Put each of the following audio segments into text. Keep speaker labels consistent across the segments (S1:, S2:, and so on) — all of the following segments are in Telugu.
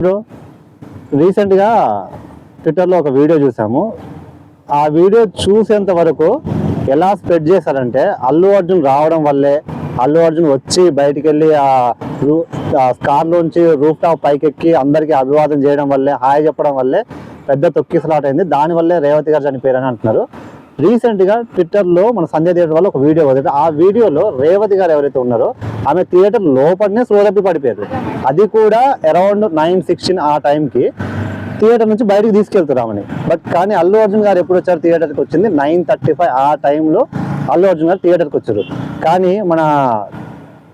S1: ఇప్పుడు రీసెంట్గా ట్విట్టర్లో ఒక వీడియో చూసాము. ఆ వీడియో చూసేంత వరకు ఎలా స్ప్రెడ్ చేశారంటే అల్లు అర్జున్ రావడం వల్లే అల్లు అర్జున్ వచ్చి బయటికి వెళ్ళి ఆ రూ కార్లోంచి రూఫ్ టాప్ పైకెక్కి అందరికీ అభివాదం చేయడం వల్లే హాయ్ చెప్పడం వల్లే పెద్ద తొక్కిసలాట అయింది. దానివల్లే రేవతి గారు చనిపోయారని అంటున్నారు. రీసెంట్గా ట్విట్టర్లో మన సంజయ్ థియేటర్ వల్ల ఒక వీడియో వదిలి ఆ వీడియోలో రేవతి గారు ఎవరైతే ఉన్నారో ఆమె థియేటర్ లోపలనే స్లోదప్పి పడిపోయారు అది కూడా అరౌండ్ నైన్ సిక్స్టీన్ ఆ టైంకి థియేటర్ నుంచి బయటికి తీసుకెళ్తారు ఆమెని. బట్ కానీ అల్లు అర్జున్ గారు ఎప్పుడు వచ్చారు థియేటర్కి వచ్చింది? నైన్ థర్టీ ఫైవ్ ఆ టైంలో అల్లు అర్జున్ గారు థియేటర్కి వచ్చారు. కానీ మన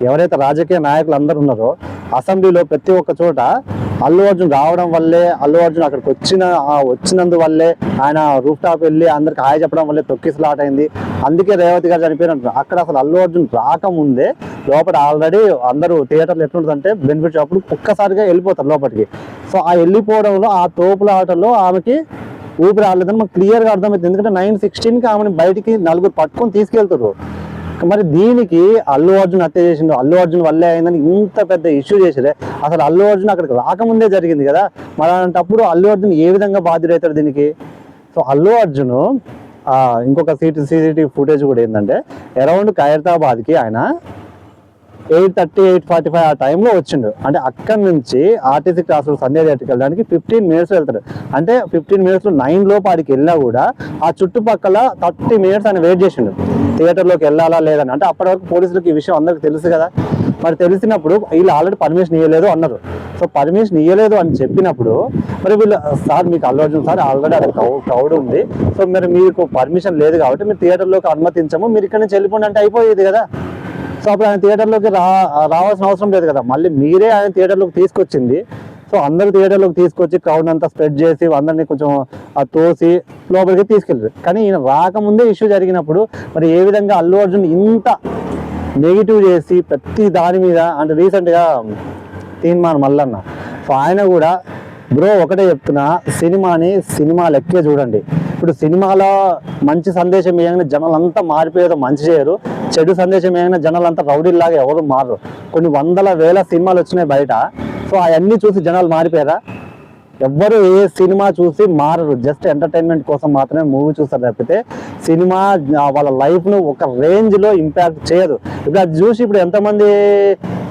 S1: ఎవరైతే రాజకీయ నాయకులు అందరు ఉన్నారో అసెంబ్లీలో ప్రతి ఒక్క చోట అల్లు అర్జున్ రావడం వల్లే అల్లు అర్జున్ అక్కడికి వచ్చిన వచ్చినందు వల్లే ఆయన రూఫ్ టాప్ వెళ్ళి అందరికి హాయ్ చెప్పడం వల్లే తొక్కి స్లాట్ అయింది. అందుకే రేవతి గారు చనిపోయినట్టు అక్కడ అసలు అల్లు అర్జున్ రాకముందే లోపల ఆల్రెడీ అందరూ థియేటర్లు ఎట్లుంటుందంటే బెనిఫిట్ అప్పుడు ఒక్కసారిగా వెళ్ళిపోతారు లోపలికి. సో ఆ వెళ్ళిపోవడంలో ఆ తోపుల ఆటలో ఆమెకి ఊపిరి రాలేదని మాకు క్లియర్గా అర్థమవుతుంది ఎందుకంటే నైన్ సిక్స్టీన్కి ఆమెను బయటికి నలుగురు పట్టుకొని తీసుకెళ్తారు. మరి దీనికి అల్లు అర్జున్ హత్య చేసిండు. అల్లు అర్జున్ వల్లే అయిందని ఇంత పెద్ద ఇష్యూ చేసిరే అసలు అల్లు అర్జున్ అక్కడికి రాకముందే జరిగింది కదా. మరి అలాంటప్పుడు అల్లు అర్జున్ ఏ విధంగా బాధ్యుడవుతాడు దీనికి? సో అల్లు అర్జున్ ఇంకొక సీటీ సీసీటీవీ ఫుటేజ్ కూడా ఏంటంటే అరౌండ్ ఖైరతాబాద్కి ఆయన eight thirty eight forty five ఆ టైంలో వచ్చిండు. అంటే అక్కడి నుంచి ఆర్టీసీ క్లాస్ సంధ్యా థియేటర్కి వెళ్ళడానికి ఫిఫ్టీన్ మినిట్స్ వెళ్తాడు. అంటే ఫిఫ్టీన్ మినిట్స్లో నైన్ లోపు ఆడికి వెళ్ళినా కూడా ఆ చుట్టుపక్కల థర్టీ మినిట్స్ ఆయన వెయిట్ చేసిండు. థియేటర్లోకి వెళ్ళాలా లేదని. అంటే అప్పటి వరకు పోలీసులకు ఈ విషయం అందరికి తెలుసు కదా. మరి తెలిసినప్పుడు వీళ్ళు ఆల్రెడీ పర్మిషన్ ఇవ్వలేదు అన్నారు. సో పర్మిషన్ ఇవ్వలేదు అని చెప్పినప్పుడు మరి వీళ్ళు సార్ మీకు అల్లు అర్జున్ సార్ ఆల్రెడీ అక్కడ క్రౌడ్ ఉంది. సో మరి మీకు పర్మిషన్ లేదు కాబట్టి మీరు థియేటర్లోకి అనుమతించము. మీరు ఇక్కడ నుంచి వెళ్ళిపోండి అంటే అయిపోయేది కదా. సో ఆయన థియేటర్లోకి రా రావాల్సిన అవసరం లేదు కదా. మళ్ళీ మీరే ఆయన థియేటర్లోకి తీసుకొచ్చింది. సో అందరు థియేటర్లోకి తీసుకొచ్చి క్రౌడ్ అంతా స్ప్రెడ్ చేసి అందరినీ కొంచెం తోసి లోపలికి తీసుకెళ్ళారు. కానీ ఈయన రాకముందే ఇష్యూ జరిగినప్పుడు మరి ఏ విధంగా అల్లు అర్జున్ ఇంత నెగిటివ్ చేసి ప్రతి దాని మీద అంటే రీసెంట్గా తీన్మాన్ మల్లన్న. సో ఆయన కూడా బ్రో ఒకటే చెప్తున్నా సినిమాని సినిమా లెక్కే చూడండి. ఇప్పుడు సినిమాలో మంచి సందేశం ఏమైనా జనాలంతా మారిపోయేదో మంచి చేయరు. చెడు సందేశం ఏమైనా జనాలంతా రౌడీలాగా ఎవరు మారరు. కొన్ని వందల వేల సినిమాలు వచ్చినాయి బయట. సో అవన్నీ చూసి జనాలు మారిపోయారా? ఎవ్వరు ఏ సినిమా చూసి మారరు. జస్ట్ ఎంటర్టైన్మెంట్ కోసం మాత్రమే మూవీ చూస్తారు తప్పితే సినిమా వాళ్ళ లైఫ్ను ఒక రేంజ్లో ఇంపాక్ట్ చేయదు. ఇప్పుడు అది చూసి ఇప్పుడు ఎంతమంది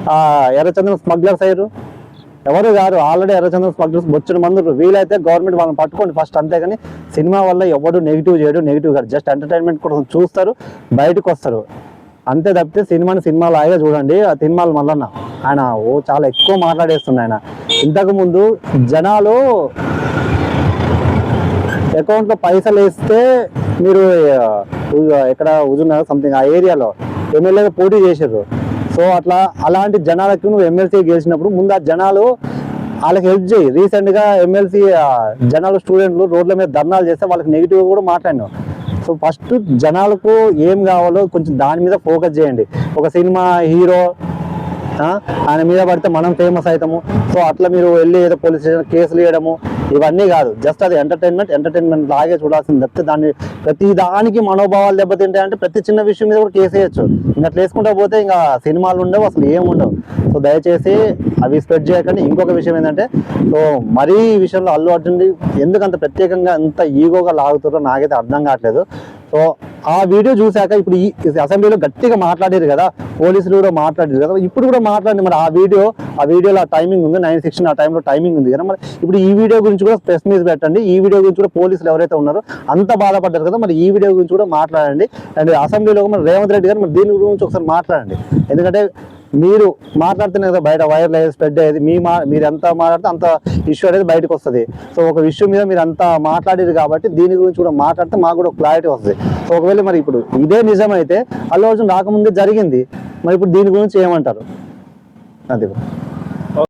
S1: ఆ, ఎర్రచందనం స్మగ్లర్స్ అయ్యారు? ఎవరు కాదు ఆల్రెడీ ఎర్రచంద్ర స్మగ్లర్స్ వచ్చిన మంది వీలైతే గవర్నమెంట్ వాళ్ళని పట్టుకోండి ఫస్ట్ అంతేగాని సినిమా వల్ల ఎవడు నెగిటివ్ చేయడు నెగిటివ్ కాదు. జస్ట్ ఎంటర్టైన్మెంట్ కోసం చూస్తారు బయటకు వస్తారు. అంతే తప్పితే సినిమాని సినిమా లాగా చూడండి. ఆ సినిమాలు మళ్ళన్న ఆయన ఓ చాలా ఎక్కువ మాట్లాడేస్తుంది ఆయన. ఇంతకు ముందు జనాలు అకౌంట్లో పైసలు వేస్తే మీరు ఎక్కడ హుజూర్నగర్ సంథింగ్ ఆ ఏరియాలో ఎమ్మెల్యేగా పోటీ చేశారు సో అట్లా అలాంటి జనాలకు నువ్వు ఎమ్మెల్సీ గెలిచినప్పుడు ముందు ఆ జనాలు వాళ్ళకి హెల్ప్ చేయి. రీసెంట్గా ఎమ్మెల్సీ జనాలు స్టూడెంట్లు రోడ్ల మీద ధర్నాలు చేస్తే వాళ్ళకి నెగిటివ్ కూడా మాట్లాడినావు. సో ఫస్ట్ జనాలకు ఏం కావాలో కొంచెం దాని మీద ఫోకస్ చేయండి. ఒక సినిమా హీరో ఆయన మీద పడితే మనం ఫేమస్ అవుతాము. సో అట్లా మీరు వెళ్ళి ఏదో పోలీస్ స్టేషన్ కేసులు వేయడము ఇవన్నీ కాదు జస్ట్ అది ఎంటర్టైన్మెంట్ ఎంటర్టైన్మెంట్ లాగే చూడాల్సింది. తప్పితే దాన్ని ప్రతి దానికి మనోభావాలు దెబ్బతింటాయి అంటే ప్రతి చిన్న విషయం మీద కూడా కేసు వేయచ్చు. ఇంకా అట్లా వేసుకుంటా పోతే ఇంకా సినిమాలు ఉండవు అసలు ఏముండవు ఉండవు. సో దయచేసి అవి స్ప్రెడ్ చేయకండి. ఇంకొక విషయం ఏంటంటే సో మరీ ఈ విషయంలో అల్లు అర్జున్ ఎందుకంత ప్రత్యేకంగా అంత ఈగోగా లాగుతారో నాకైతే అర్థం కావట్లేదు. సో ఆ వీడియో చూశాక ఇప్పుడు ఈ అసెంబ్లీలో గట్టిగా మాట్లాడారు కదా పోలీసులు కూడా మాట్లాడారు కదా ఇప్పుడు కూడా మాట్లాడింది. మరి ఆ వీడియో ఆ వీడియోలో ఆ టైమింగ్ ఉంది నైన్ సిక్స్టీన్ ఆ టైంలో టైమింగ్ ఉంది కదా. మరి ఇప్పుడు ఈ వీడియో గురించి కూడా ప్రెస్ మీట్ పెట్టండి. ఈ వీడియో గురించి కూడా పోలీసులు ఎవరైతే ఉన్నారో అంత బాధపడ్డారు కదా మరి ఈ వీడియో గురించి కూడా మాట్లాడండి. అండ్ అసెంబ్లీలో మరి రేవంత్ రెడ్డి గారు మరి దీని గురించి ఒకసారి మాట్లాడండి. ఎందుకంటే మీరు మాట్లాడుతున్నారు కదా బయట వైరల్ అయ్యేది స్ప్రెడ్ అయ్యేది మీ మా మీరు ఎంత మాట్లాడితే అంత ఇష్యూ అనేది బయటకు వస్తుంది. సో ఒక ఇష్యూ మీద మీరు అంత మాట్లాడేది కాబట్టి దీని గురించి కూడా మాట్లాడితే మాకు కూడా క్లారిటీ వస్తుంది. సో ఒకవేళ మరి ఇప్పుడు ఇదే నిజమైతే అల్లు అర్జున్ రాకముందే జరిగింది. మరి ఇప్పుడు దీని గురించి ఏమంటారు? అది.